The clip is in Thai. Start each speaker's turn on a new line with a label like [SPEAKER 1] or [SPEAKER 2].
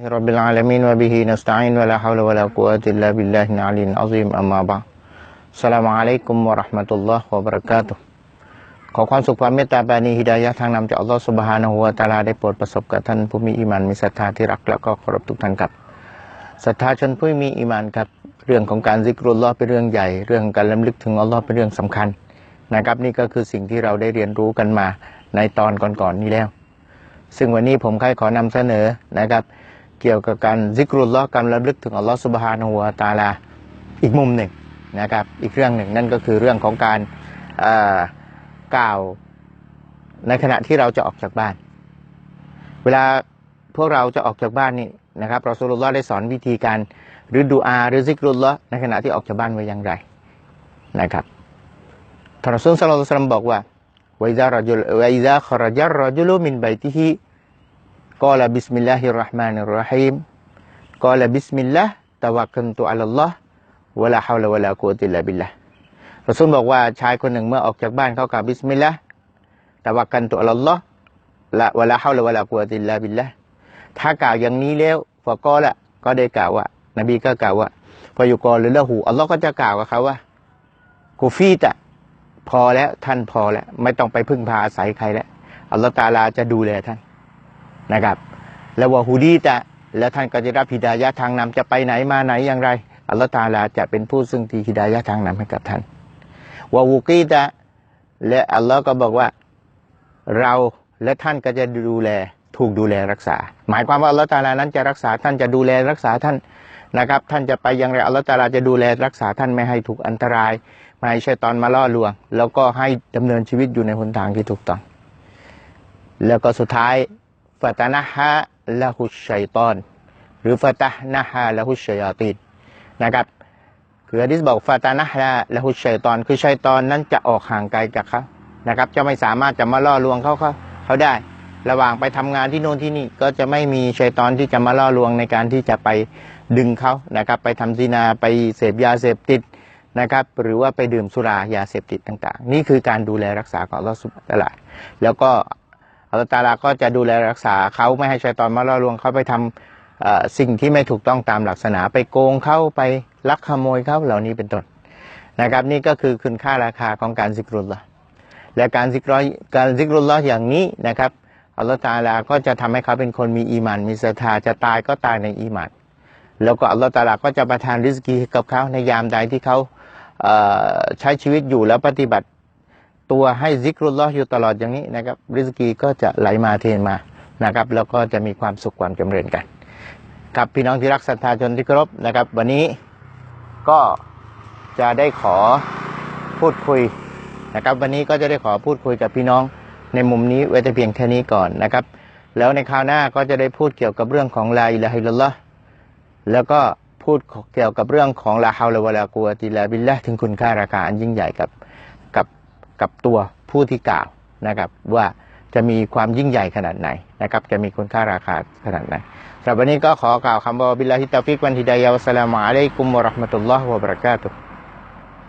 [SPEAKER 1] رب العالمين وبه نستعين ولا حول ولا قوة إلا بالله العلي العظيم أما بعد السلام عليكم ورحمة الله وبركاته ขอความสุขความเมตตาบานีฮิดายะห์ทางนำจากอัลลอฮฺสุบฮานะฮูวะตะอาลาได้โปรดประสบกับท่านผู้มีอีหมานมีศรัทธาที่รักและก็เคารพทุกท่านครับศรัทธาชนผู้มีอีหมานครับ เรื่องของการซิกรุลลอฮ์เป็นเรื่องใหญ่ เรื่องของการล้ำลึกถึงอัลลอฮ์เป็นเรื่องสำคัญนะครับนี่ก็คือสิ่งที่เราได้เรียนรู้กันมาในตอนก่อนๆนี้แล้ว ซึ่งวันนี้ผมใครขอนำเสนอนะครับ เกี่ยวกับการซิกรุลลอการระลึกถึงอัลลอฮฺสุบฮานะฮูวตาลาอีกมุมหนึ่งนะครับอีกเรื่องหนึ่งนั่นก็คือเรื่องของการกล่าวในขณะที่เราจะออกจากบ้าน เวลาพวกเราจะออกจากบ้านนี่นะครับเราสุลลอได้สอนวิธีการหรือดูอาหรือซิกรุลลอในขณะที่ออกจากบ้านไว้อย่างไรนะครับท่านรอซูลสัลลาลลอฮฺสัลลัมบอกว่าไวซารจุลไวซาขรจัรรจุลมินไบที่ قال بسم الله الرحمن الرحيم قال بسم الله توكلت على الله ولا حول ولا قوة إلا بالله รอซูลบอกว่าชายคนหนึ่งเมื่อออกจากบ้านเขากล่าวบิสมิลลาห์ตะวักกันตุอัลลอฮ์ละวะลาฮาวละวะลากุวะติลลาบิลละถ้ากล่าวอย่างนี้แล้วฟะกอละก็ได้กล่าวว่า นบีก็กล่าวว่าพออยู่กอหรือละหูอัลลอฮ์ก็จะกล่าวกับเขาว่ากูฟีตะพอแล้วท่านพอแล้ว ไม่ต้องไปพึ่งพาอาศัยใครแล้วอัลลอฮ์ตาลาจะดูแลท่าน นะครับแล้ววะฮูดีตะแล้วท่านก็จะรับฮิดายะทางนำจะไปไหนมาไหนอย่างไร อัลลอฮ์ตาลาจะเป็นผู้ซึ่งที่ฮิดายะทางนำให้กับท่านวะวูกีตะและอัลลอฮ์ก็บอกว่าเราและท่านก็จะดูแลถูกดูแลรักษา หมายความว่าอัลลอฮฺตาลานั้นจะรักษาท่านจะดูแลรักษาท่านนะครับ ท่านจะไปอย่างไรอัลลอฮฺตาลาจะดูแลรักษาท่านไม่ให้ถูกอันตราย ไม่ให้ชัยตอนมาล่อลวง แล้วก็ให้ดำเนินชีวิตอยู่ในหนทางที่ถูกต้อง แล้วก็สุดท้าย ฟาตานะฮะละหุชัยตอน หรือฟาตานะฮะละหุชัยตินนะครับคือฮะดิษบอกฟาตานะฮะละหุชัยตอน คือชัยตอนนั้นจะออกห่างไกลจากเขานะครับ จะไม่สามารถจะมาล่อลวงเขาเขาเขาได้ ระหว่างไปทำงานที่โน่นที่นี่ก็จะไม่มีชัยตอนที่จะมาล่อลวงในการที่จะไปดึงเขานะครับ ไปทำซีนาไปเสพยาเสพติดนะครับ หรือว่าไปดื่มสุรายาเสพติดต่าง ๆ นี่คือการดูแลรักษาของอัลอสุบฮานะฮูวะตะอาลาแล้วก็ ตาลาก็จะดูแลรักษาเขาไม่ให้ชัยตอนมาล่อลวงเขาไปทำเอ่อสิ่งที่ไม่ถูกต้องตามหลักศาสนาไปโกงเขาไปลักขโมยเขาเหล่านี้เป็นต้นนะครับ นี่ก็คือคุณค่าราคาของการซิกรุลละและการซิกรอการซิกรุลลออย่างนี้นะครับอัลลอฮฺตาลาก็จะทำให้เขาเป็นคนมีอีมาน มีศรัทธาจะตายก็ตายในอีมานแล้วก็อัลลอฮฺตาลาก็จะประทานริสกี้กับเขาในยามใดที่เขาใช้ชีวิตอยู่แล้วปฏิบัติ ตัวให้ซิกรุลลอฮ์อยู่ตลอดอย่างนี้นะครับริสกีก็จะไหลมาเทมานะครับแล้วก็จะมีความสุขความจำเริญกันครับพี่น้องที่รักศรัทธาชนที่เคารพนะครับ วันนี้ก็จะได้ขอพูดคุยนะครับ วันนี้ก็จะได้ขอพูดคุยกับพี่น้องในมุมนี้ไว้แต่เพียงแค่นี้ก่อนนะครับ แล้วในคราวหน้าก็จะได้พูดเกี่ยวกับเรื่องของลาอิลาฮิลลอฮ์แล้วก็พูดเกี่ยวกับเรื่องของลาฮาวลาวะลากัวติลาบิลละถึงคุณค่าราคาอันยิ่งใหญ่กับ กับตัวผู้ที่กล่าวนะครับว่าจะมีความยิ่งใหญ่ขนาดไหนนะครับจะมีคุณค่าราคาขนาดไหนสำหรับวันนี้ก็ขอกล่าวคำว่าบิลลาฮิตาฟิกวันฮิดายะวัสสลามุอะลัยกุมวะราะห์มะตุลลอฮ์วะบะเราะกาตุฮ์